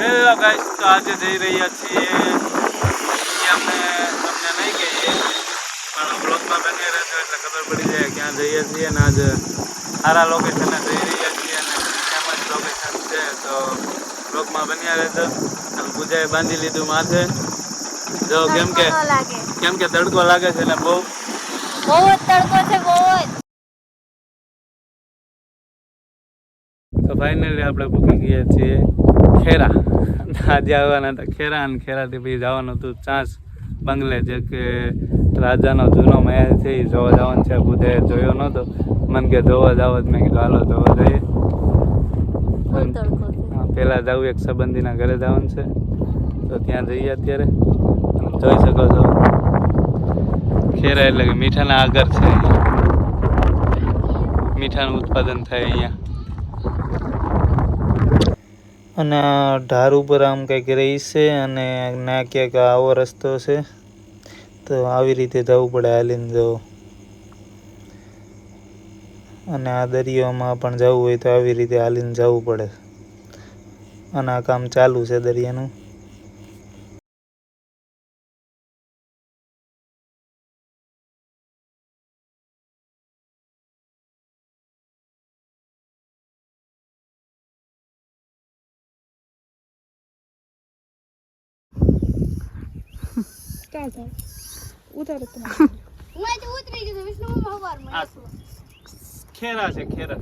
Hello guys તો આજે જઈ રહ્યા છીએ. અમે તમને નહીં કહીએ પણ બ્લોગમાં બની રહેજો એટલે ખબર પડી જાય ક્યાં જઈએ છીએ અને આજે સારા લોકેશને જઈ રહ્યા છીએ અને જ લોકેશન છે. તો બ્લોગમાં બન્યા રહેજો. અને પૂજાએ બાંધી લીધું માથે. જો કેમ કે કેમ કે તડકો લાગે છે એટલે બહુ બહુ તડકો છે બહુ તો ફાઇનલી આપણે પૂકી ગયા છીએ ખેરા. આજે આવવાના હતા ખેરા અને ખેરાથી પછી જવાનું હતું ચાંસ બંગલે જે કે રાજાનો જૂનો મહેલ છે એ જોવા જવાનું છે. બુધે જોયો નહોતો. મને કે જોવા જાવ જ. મેં કીધું હાલો જોવા જઈએ. પહેલાં જવું એક સંબંધીના ઘરે જવાનું છે. તો ત્યાં જઈએ અત્યારે. તમે જોઈ શકો છો. ખેરા એટલે કે મીઠાના આગળ છે. મીઠાનું ઉત્પાદન થાય અહીંયા. અને આ ઢાર ઉપર આમ કંઈક રહી છે અને ના ક્યાંક આવો રસ્તો છે, તો આવી રીતે જવું પડે હાલીને જવું અને આ દરિયામાં પણ જવું હોય તો આવી રીતે હાલીને જવું પડે. અને આ કામ ચાલુ છે દરિયાનું. ચાલ ચાલ ઉતારો તમે હું તો ઉતરી ગયો વિષ્ણુ આ ખેરા છે ખેરા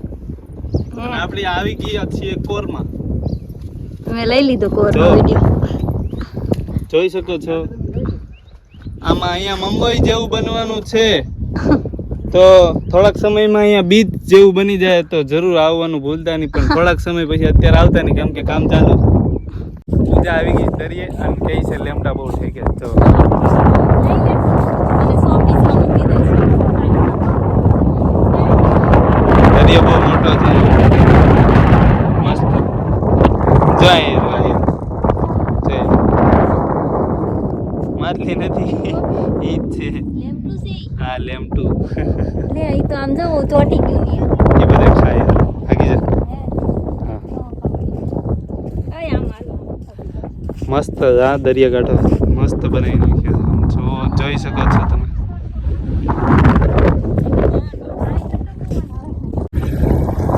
અને આપણે આવી ગયા છીએ કોરમાં મેં લઈ લીધો કોર વિડિયો જોઈ શકો છો આમાં અહીંયા મુંબઈ જેવું બનવાનું છે તો થોડાક સમયમાં અહીંયા બીચ જેવું બની જાય તો જરૂર આવવાનું ભૂલતા નહીં પણ થોડાક સમય પછી અત્યારે આવતા નહીં કેમ કે કામ ચાલુ. પૂજા આવી ગઈ તરીએ અને કહે છે લેમડા બહુ થઈ ગયા તો દરિયો બહુ મોટો છે. મસ્ત. જો અહીં જો માછલી નથી. ઈ જ છે. હા લેમટુ લે અહીં તો આમ જવું ચોટી ગયું ને એ બધા ખાય આગી જા હા અય આમ હાલો મસ્ત આ દરિયાકાંઠો. મસ્ત બનાવી નાખ્યો છે. જો જોઈ શકો છો તમે.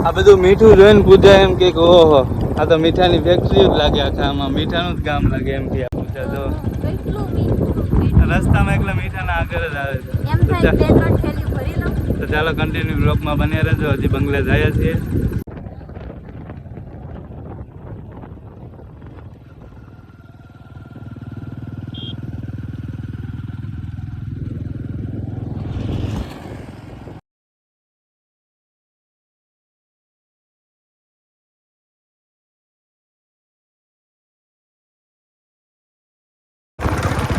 આ બધું મીઠું જોઈને પૂજા એમ કે ઓહો. આ તો મીઠાની ફેક્ટરી જ લાગે આખા આમાં. મીઠાનું જ કામ લાગે એમ કે આ પૂજા. જો. રસ્તામાં એકલા મીઠાના આગળ જ આવે છે. એમ થાય બે ત્રણ થેલી ભરી લઉં. તો ચાલો કન્ટિન્યુ બ્લોકમાં બન્યા રહેજો. હજી બંગલે જઈએ છીએ.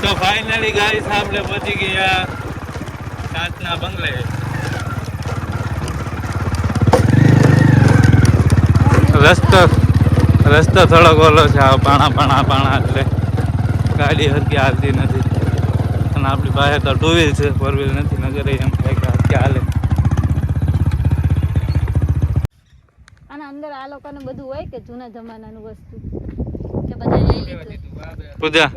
તો ફાઇનલી ગાઈસ આપણે પહોંચી ગયા સાતના બંગલે. રસ્તો રસ્તો થોડોક ઓલો છે પાણા પાણા પાણા એટલે ગાડી હરકી હાલતી નથી. અને આપણી પાસે તો ટુ વ્હીલ છે ફોર વ્હીલ નથી, નગર એમ થાય કે હરકી હાલે. અને અંદર આ લોકોને બધું હોય કે જૂના જમાનાનું વસ્તુ? પૂજા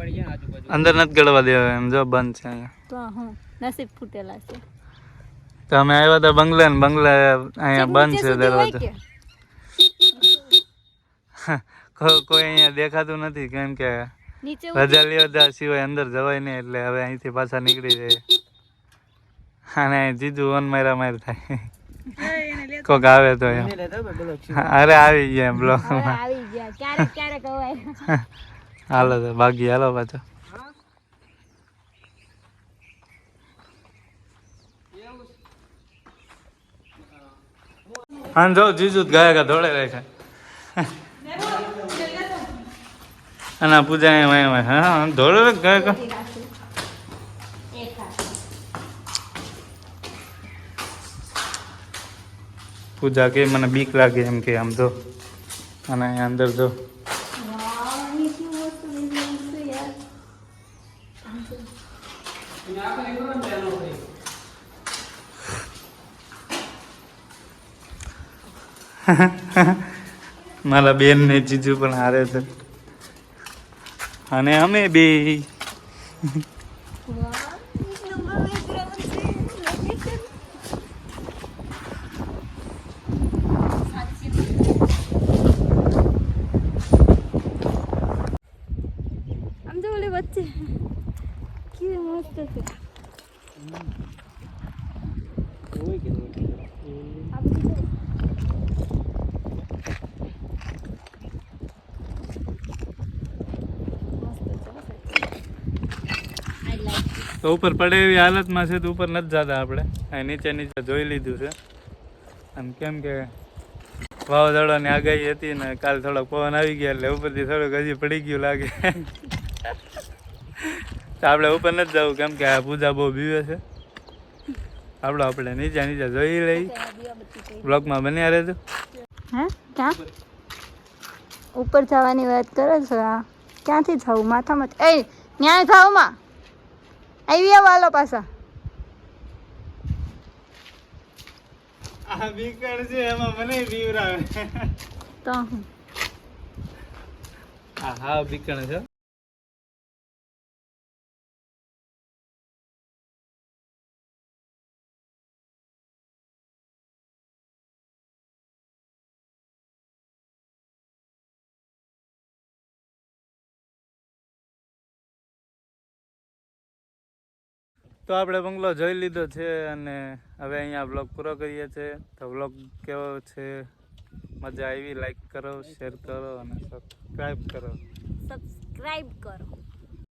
અંદર નથી ગળવા દેવા એમ જો બંધ છે. તો હું નસીબ ફૂટેલા છે. તો અમે આવ્યા હતા બંગલે ને બંગલે અહીંયા બંધ છે દરવાજો. કોઈ અહીંયા દેખાતું નથી કેમ કે નીચે રજા લીધા સિવાય અંદર જવાય નહીં એટલે હવે અહીંથી પાછા નીકળી જાય. અને અહીં જીજુ વન મારા માર થાય કોક આવે તો એમ. અરે આવી ગયા એમ હવે બ્લોકમાં આવી ગયા. ક્યારેક ક્યારેક અવાય હાલો તો બાકી હાલો પાછો. હા જો જીજુ જ ગાયકા ધોળે રાખ્યા અને પૂજા એમ એમ હા ધોળે ગયા ગાયકા. પૂજા કે મને બીક લાગે એમ કે આમ જો. અને અંદર જો. મારા બેન ને જીજુ પણ હારે છે. અને અમે બે આમ તો ઓલી વચ્ચે કેવી મસ્ત તો ઉપર પડે એવી હાલતમાં છે તો ઉપર નથી જતા આપણે. નીચે નીચે જોઈ લીધું છે. આમ કેમ કે વાવાઝોડાની આગાહી હતી ને કાલ થોડોક પવન આવી ગયા એટલે ઉપરથી થોડુંક હજી પડી ગયું લાગે. તો આપણે ઉપર નથી જવું કેમ કે આ પૂજા બહુ બીવે છે. આપણે આપણે નીચે નીચે જોઈ લઈ. બ્લોગમાં બન્યા રહેજો. હે? ક્યાં? ઉપર જવાની વાત કરે છે આ. ક્યાંથી જવું? માથામાં એ ન્યાય જાવમાં. આવી આવો હાલો પાછા. આ બીકણ છે એમાં મને બીવરાવે. તો હું? હા બીકણ છે. તો આપણે બંગલો જોઈ લીધો છે અને હવે અહીંયા બ્લોગ પૂરો કરીએ છીએ. તો બ્લોગ કેવો છે? મજા આવી? લાઈક કરો શેર કરો અને સબસ્ક્રાઈબ કરો. સબસ્ક્રાઈબ કરો.